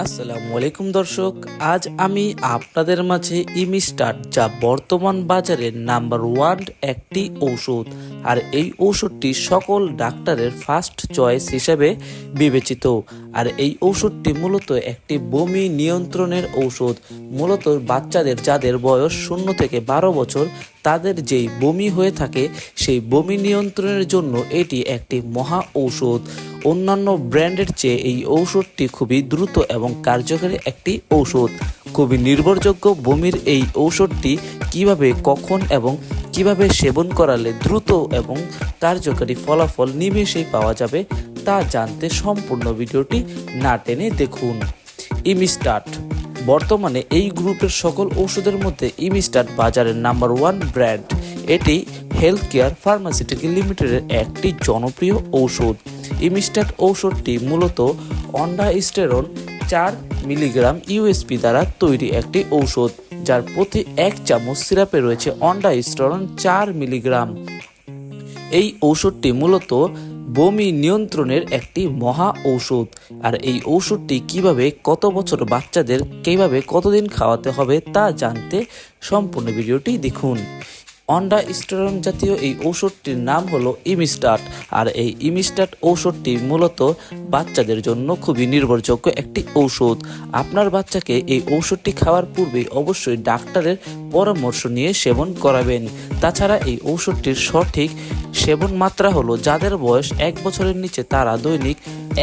আসসালামু আলাইকুম দর্শক, আজ আমি আপনাদের মাঝে ইমিস্টার, যা বর্তমান বাজারে নাম্বার ওয়ান একটি ঔষধ। আর এই ঔষধটি সকল ডাক্তারের ফার্স্ট চয়েস হিসেবে বিবেচিত। আর এই ঔষধটি মূলত একটি বমি নিয়ন্ত্রণের ঔষধ। মূলত বাচ্চাদের, যাদের বয়স শূন্য থেকে বারো বছর তাদের যেই বমি হয়ে থাকে, সেই বমি নিয়ন্ত্রণের জন্য এটি একটি মহা ঔষধ। অন্যান্য ব্র্যান্ডের চেয়ে এই ঔষধটি খুবই দ্রুত এবং কার্যকরী একটি ঔষধ। খুবই নির্ভরযোগ্য বমির এই ঔষধটি কীভাবে, কখন এবং কীভাবে সেবন করালে দ্রুত এবং কার্যকরী ফলাফল নিমেষেই পাওয়া যাবে তা জানতে সম্পূর্ণ ভিডিওটি না টেনে দেখুন। ইমিস্টার্ট বর্তমানে এই গ্রুপের সকল ওষুধের মধ্যে ইমিস্টার্ট বাজারের নাম্বার ওয়ান ব্র্যান্ড। এটি হেলথ কেয়ার ফার্মাসিউটিক্যাল লিমিটেডের একটি জনপ্রিয় ঔষধ। ইমিস্টার্ট ঔষধটি মূলত অন্ডাস্টেরন চার মিলিগ্রাম ইউএসপি দ্বারা তৈরি একটি ঔষধ, যার প্রতি এক চামচ সিরাপে রয়েছে অন্ডাস্টেরন চার মিলিগ্রাম। এই ঔষধটি মূলত বমি নিয়ন্ত্রণের একটি মহা ঔষধ। আর এই ঔষধটি কীভাবে কত বছর বাচ্চাদের কীভাবে কতদিন খাওয়াতে হবে তা জানতে সম্পূর্ণ ভিডিওটি দেখুন। অন্ডা স্টেরন জাতীয় এই ঔষধটির নাম হলো ইমিস্টাট আর এই ইমিস্টাট ঔষধটি মূলত বাচ্চাদের জন্য খুবই নির্ভরযোগ্য একটি ঔষধ। আপনার বাচ্চাকে এই ঔষধটি খাওয়ার পূর্বে অবশ্যই ডাক্তারের পরামর্শ নিয়ে সেবন করাবেন। তাছাড়া এই ঔষধটির সঠিক সেবন মাত্রা হলো যাদের বয়স এক বছরের নিচে তারা দৈনিক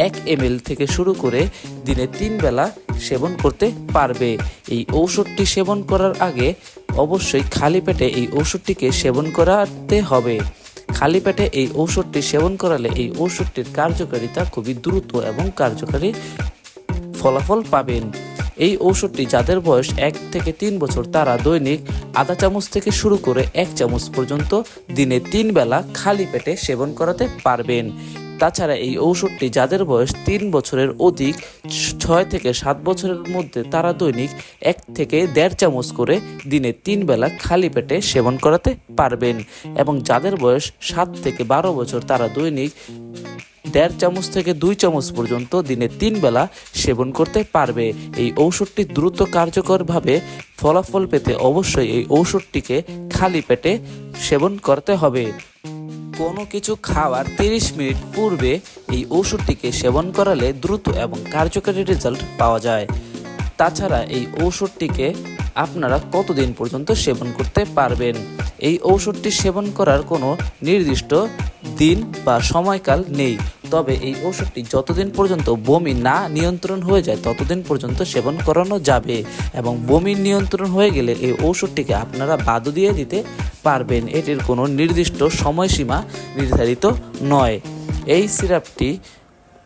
এক এম থেকে শুরু করে দিনে তিন বেলা সেবন করতে পারবে। এই ঔষধটি সেবন করার আগে অবশ্যই খালি পেটে এই ঔষধটিকে সেবন করাতে হবে। খালি পেটে এই ঔষধটি সেবন করালে এই ঔষধটির কার্যকারিতা খুবই দ্রুত এবং কার্যকারী ফলাফল পাবেন। এই ঔষধটি যাদের বয়স এক থেকে তিন বছর, তারা দৈনিক আধা চামচ থেকে শুরু করে এক চামচ পর্যন্ত দিনে তিন বেলা খালি পেটে সেবন করাতে পারবেন। তাছাড়া এই ঔষধটি যাদের বয়স তিন বছরের অধিক, ছয় থেকে সাত বছরের মধ্যে তারা দৈনিক এক থেকে দেড় চামচ করে দিনে তিন বেলা খালি পেটে সেবন করাতে পারবেন। এবং যাদের বয়স সাত থেকে বারো বছর, তারা দৈনিক দেড় চামচ থেকে দুই চামচ পর্যন্ত দিনে তিন বেলা সেবন করতে পারবে। এই ঔষধটি দ্রুত কার্যকরভাবে ফলাফল পেতে অবশ্যই এই ঔষধটিকে খালি পেটে সেবন করতে হবে। কোনো কিছু খাওয়ার তিরিশ মিনিট পূর্বে এই ঔষধটিকে সেবন করালে দ্রুত এবং কার্যকারী রেজাল্ট পাওয়া যায়। তাছাড়া এই ঔষধটিকে আপনারা কতদিন পর্যন্ত সেবন করতে পারবেন? এই ঔষধটি সেবন করার কোনো নির্দিষ্ট দিন বা সময়কাল নেই। তবে এই ওষুধটি যতদিন পর্যন্ত বমি না নিয়ন্ত্রণ হয়ে যায়, ততদিন পর্যন্ত সেবন করানো যাবে এবং বমি নিয়ন্ত্রণ হয়ে গেলে এই ওষুধটিকে আপনারা বাদ দিয়ে দিতে পারবেন। এটির কোনো নির্দিষ্ট সময়সীমা নির্ধারিত নয়। এই সিরাপটি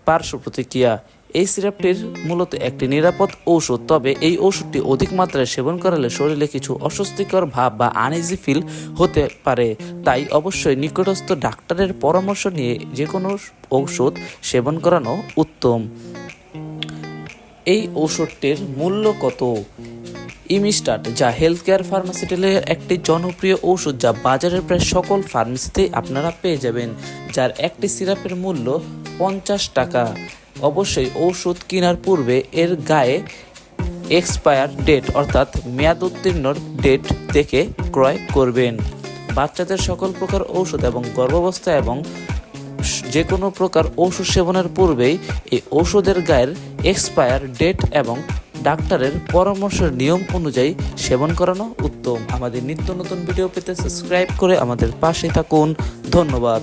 পার্শ্ব প্রতিক্রিয়া এই সিরাপটির মূলত একটি নিরাপদ ঔষধ, তবে এই ঔষধটি অধিক মাত্রায় সেবন করালে শরীরে কিছু অস্বস্তিকর ভাব বা আনইজি ফিল হতে পারে। তাই অবশ্যই নিকটস্থ ডাক্তারের পরামর্শ নিয়ে যে কোনো ঔষধ সেবন করানো উত্তম। এই ঔষধটির মূল্য কত? ইমিস্টাট যা হেলথ কেয়ার ফার্মাসিউটিক্যালের একটি জনপ্রিয় ঔষধ যা বাজারের প্রায় সকল ফার্মেসিতেই আপনারা পেয়ে যাবেন, যার একটি সিরাপের মূল্য পঞ্চাশ টাকা। অবশ্যই ঔষধ কেনার পূর্বে এর গায়ে এক্সপায়ার ডেট অর্থাৎ মেয়াদ উত্তীর্ণ ডেট দেখে ক্রয় করবেন। বাচ্চাদের সকল প্রকার ঔষধ এবং গর্ভাবস্থা এবং যে কোনো প্রকার ওষুধ সেবনের পূর্বেই এই ওষুধের গায়ের এক্সপায়ার ডেট এবং ডাক্তারের পরামর্শের নিয়ম অনুযায়ী সেবন করানো উত্তম। আমাদের নিত্য নতুন ভিডিও পেতে সাবস্ক্রাইব করে আমাদের পাশে থাকুন। ধন্যবাদ।